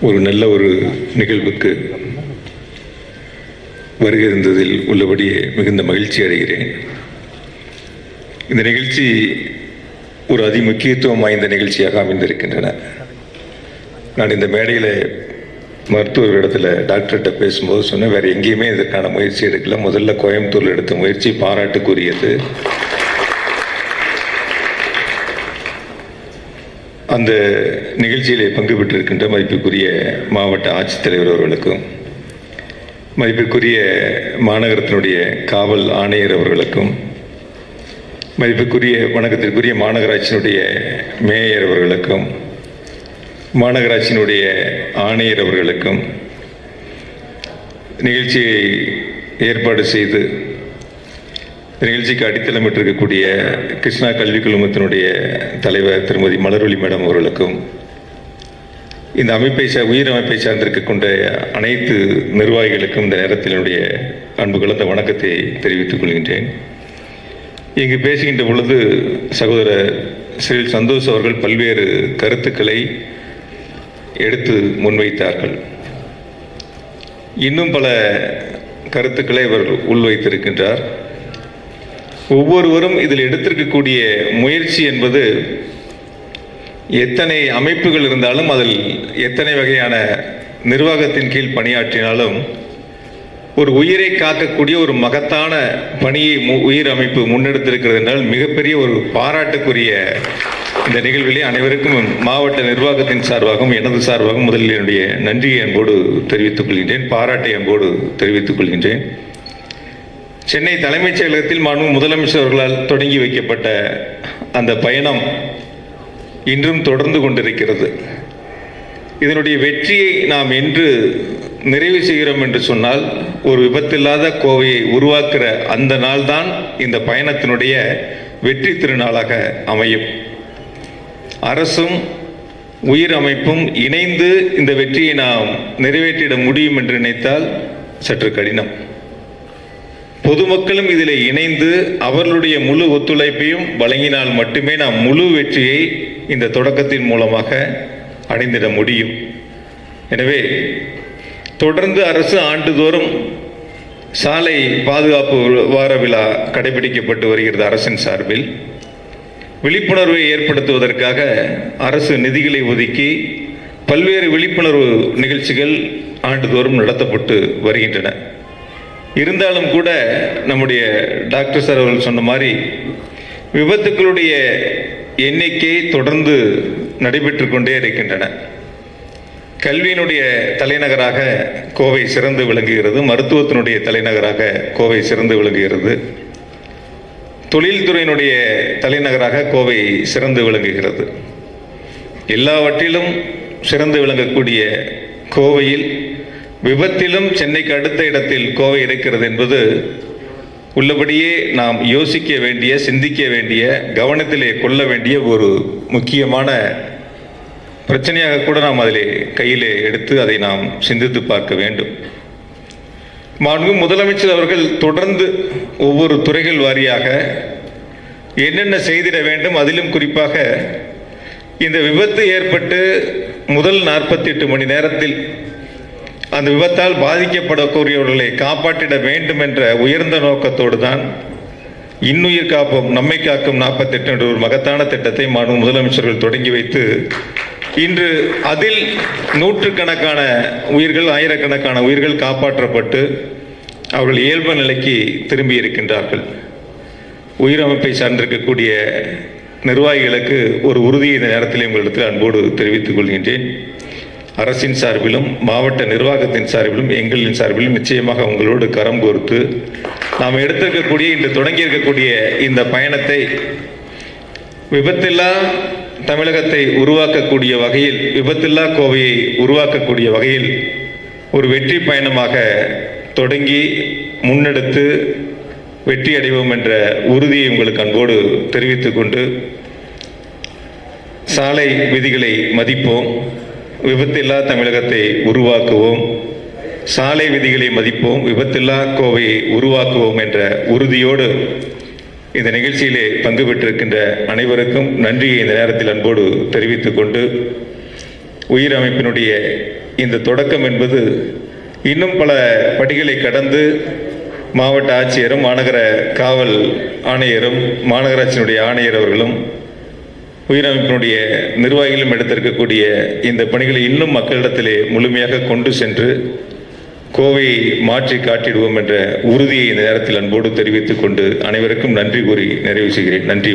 ஒரு நல்ல ஒரு நிகழ்வுக்கு வருகை இருந்ததில் உள்ளபடியே மிகுந்த மகிழ்ச்சி அடைகிறேன். இந்த நிகழ்ச்சி ஒரு அதிமுக்கியத்துவம் வாய்ந்த நிகழ்ச்சியாக அமைந்திருக்கின்றன. நான் இந்த மேடையில் மருத்துவர்களிடத்தில் டாக்டர்கிட்ட பேசும்போது சொன்னேன் வேறு எங்கேயுமே இதற்கான முயற்சி எடுக்கல. முதல்ல கோயம்புத்தூரில் எடுத்த முயற்சி பாராட்டுக்குரியது. அந்த நிகழ்ச்சியிலே பங்கு பெற்றிருக்கின்ற மதிப்புக்குரிய மாவட்ட ஆட்சித்தலைவர் அவர்களுக்கும் மதிப்பிற்குரிய மாநகரத்தினுடைய காவல் ஆணையர் அவர்களுக்கும் மதிப்புக்குரிய வணக்கத்திற்குரிய மாநகராட்சியினுடைய மேயர் அவர்களுக்கும் மாநகராட்சியினுடைய ஆணையர் அவர்களுக்கும் நிகழ்ச்சியை ஏற்பாடு செய்து நிகழ்ச்சிக்கு நிகழ்ச்சிக்கு அடித்தளமிட்டிருக்கக்கூடிய கிருஷ்ணா கல்விக் குழுமத்தினுடைய தலைவர் திருமதி மலர்வழி மேடம் அவர்களுக்கும் இந்த அமைப்பை சா உயிர் அமைப்பை சார்ந்திருக்கக்கூடிய அனைத்து நிர்வாகிகளுக்கும் இந்த நேரத்தில் என்னுடைய அன்பு கலந்த வணக்கத்தை தெரிவித்துக் கொள்கின்றேன். இங்கு பேசுகின்ற பொழுது சகோதரர் ஸ்ரீ சந்தோஷ் அவர்கள் பல்வேறு கருத்துக்களை எடுத்து முன்வைத்தார்கள். இன்னும் பல கருத்துக்களை அவர் உள்வைத்திருக்கின்றார். ஒவ்வொருவரும் இதில் எடுத்திருக்கக்கூடிய முயற்சி என்பது எத்தனை அமைப்புகள் இருந்தாலும் அதில் எத்தனை வகையான நிர்வாகத்தின் கீழ் பணியாற்றினாலும் ஒரு உயிரை காக்கக்கூடிய ஒரு மகத்தான பணியை மு- உயிர் அமைப்பு முன்னெடுத்திருக்கிறது என்றால் மிகப்பெரிய ஒரு பாராட்டுக்குரிய இந்த நிகழ்விலே அனைவருக்கும் மாவட்ட நிர்வாகத்தின் சார்பாகவும் எனது சார்பாகவும் முதலில் என்னுடைய நன்றியை அன்போடு தெரிவித்துக் கொள்கின்றேன் பாராட்டை அன்போடு தெரிவித்துக் கொள்கின்றேன். சென்னை தலைமைச் செயலகத்தில் மாண்பு முதலமைச்சர்களால் தொடங்கி வைக்கப்பட்ட அந்த பயணம் இன்றும் தொடர்ந்து கொண்டிருக்கிறது. இதனுடைய வெற்றியை நாம் என்று நிறைவு செய்கிறோம் என்று சொன்னால் ஒரு விபத்தில்லாத கோவையை உருவாக்குற அந்த நாள்தான் இந்த பயணத்தினுடைய வெற்றி திருநாளாக அமையும். அரசும் உயிர் அமைப்பும் இணைந்து இந்த வெற்றியை நாம் நிறைவேற்றிட முடியும் என்று நினைத்தால் சற்று கடினம். பொதுமக்களும் இதில் இணைந்து அவர்களுடைய முழு ஒத்துழைப்பையும் வழங்கினால் மட்டுமே நாம் முழு வெற்றியை இந்த தொடக்கத்தின் மூலமாக அடைந்திட முடியும். எனவே தொடர்ந்து அரசு ஆண்டுதோறும் சாலை பாதுகாப்பு வார விழா கடைபிடிக்கப்பட்டு வருகிறது அரசின் சார்பில். விழிப்புணர்வை ஏற்படுத்துவதற்காக அரசு நிதிகளை ஒதுக்கி பல்வேறு விழிப்புணர்வு நிகழ்ச்சிகள் ஆண்டுதோறும் நடத்தப்பட்டு வருகின்றன. இருந்தாலும் கூட நம்முடைய டாக்டர் சார் அவர்கள் சொன்ன மாதிரி விபத்துக்களுடைய எண்ணிக்கை தொடர்ந்து நடைபெற்று கொண்டே இருக்கின்றன. கல்வியினுடைய தலைநகராக கோவை சிறந்து விளங்குகிறது. மருத்துவத்தினுடைய தலைநகராக கோவை சிறந்து விளங்குகிறது. தொழில்துறையினுடைய தலைநகராக கோவை சிறந்து விளங்குகிறது. எல்லாவற்றிலும் சிறந்து விளங்கக்கூடிய கோவையில் விபத்திலும் சென்னைக்கு அடுத்த இடத்தில் கோவை இருக்கிறது என்பது உள்ளபடியே நாம் யோசிக்க வேண்டிய சிந்திக்க வேண்டிய கவனத்திலே கொள்ள வேண்டிய ஒரு முக்கியமான பிரச்சனையாக கூட நாம் அதிலே கையிலே எடுத்து அதை நாம் சிந்தித்து பார்க்க வேண்டும். மாண்பு முதலமைச்சர் அவர்கள் தொடர்ந்து ஒவ்வொரு துறைகள் வாரியாக என்னென்ன செய்திட வேண்டும் அதிலும் குறிப்பாக இந்த விபத்து ஏற்பட்டு முதல் நாற்பத்தி எட்டு மணி நேரத்தில் அந்த விபத்தால் பாதிக்கப்படக்கூடியவர்களை காப்பாற்றிட வேண்டும் என்ற உயர்ந்த நோக்கத்தோடு தான் இன்னுயிர் காப்போம் நம்மை காக்கும் நாற்பத்தெட்டு என்ற ஒரு மகத்தான திட்டத்தை மாண்பு முதலமைச்சர்கள் தொடங்கி வைத்து இன்று அதில் நூற்றுக்கணக்கான உயிர்கள் ஆயிரக்கணக்கான உயிர்கள் காப்பாற்றப்பட்டு அவர்கள் இயல்பு நிலைக்கு திரும்பி இருக்கின்றார்கள். உயிரமைப்பை சார்ந்திருக்கக்கூடிய நிர்வாகிகளுக்கு ஒரு உறுதியை இந்த நேரத்தில் உங்களிடத்தில் அன்போடு தெரிவித்துக் கொள்கின்றேன். அரசின் சார்பிலும் மாவட்ட நிர்வாகத்தின் சார்பிலும் எங்களின் சார்பிலும் நிச்சயமாக உங்களோடு கரம் கோர்த்து நாம் எடுத்திருக்கக்கூடிய இன்று தொடங்கி இருக்கக்கூடிய இந்த பயணத்தை விபத்தில்லா தமிழகத்தை உருவாக்கக்கூடிய வகையில் விபத்தில்லா கோவையை உருவாக்கக்கூடிய வகையில் ஒரு வெற்றி பயணமாக தொடங்கி முன்னெடுத்து வெற்றி அடைவோம் என்ற உறுதியை உங்களுக்கு அன்போடு தெரிவித்துக் கொண்டு சாலை விதிகளை மதிப்போம். விபத்தில்லா தமிழகத்தை உருவாக்குவோம். சாலை விதிகளை மதிப்போம். விபத்தில்லா கோவையை உருவாக்குவோம் என்ற உறுதியோடு இந்த நிகழ்ச்சியிலே பங்கு பெற்றிருக்கின்ற அனைவருக்கும் நன்றியை இந்த நேரத்தில் அன்போடு தெரிவித்துக் கொண்டு உயிர் அமைப்பினுடைய இந்த தொடக்கம் என்பது இன்னும் பல படிகளை கடந்து மாவட்ட ஆட்சியரும் மாநகர காவல் ஆணையரும் மாநகராட்சியினுடைய ஆணையர் அவர்களும் உயிரமைப்பினுடைய நிர்வாகிகளும் எடுத்திருக்கக்கூடிய இந்த பணிகளை இன்னும் மக்களிடத்திலே முழுமையாக கொண்டு சென்று கோவையை மாற்றி காட்டிடுவோம் என்ற உறுதியை இந்த நேரத்தில் அன்போடு தெரிவித்துக் கொண்டு அனைவருக்கும் நன்றி கூறி நிறைவு செய்கிறேன். நன்றி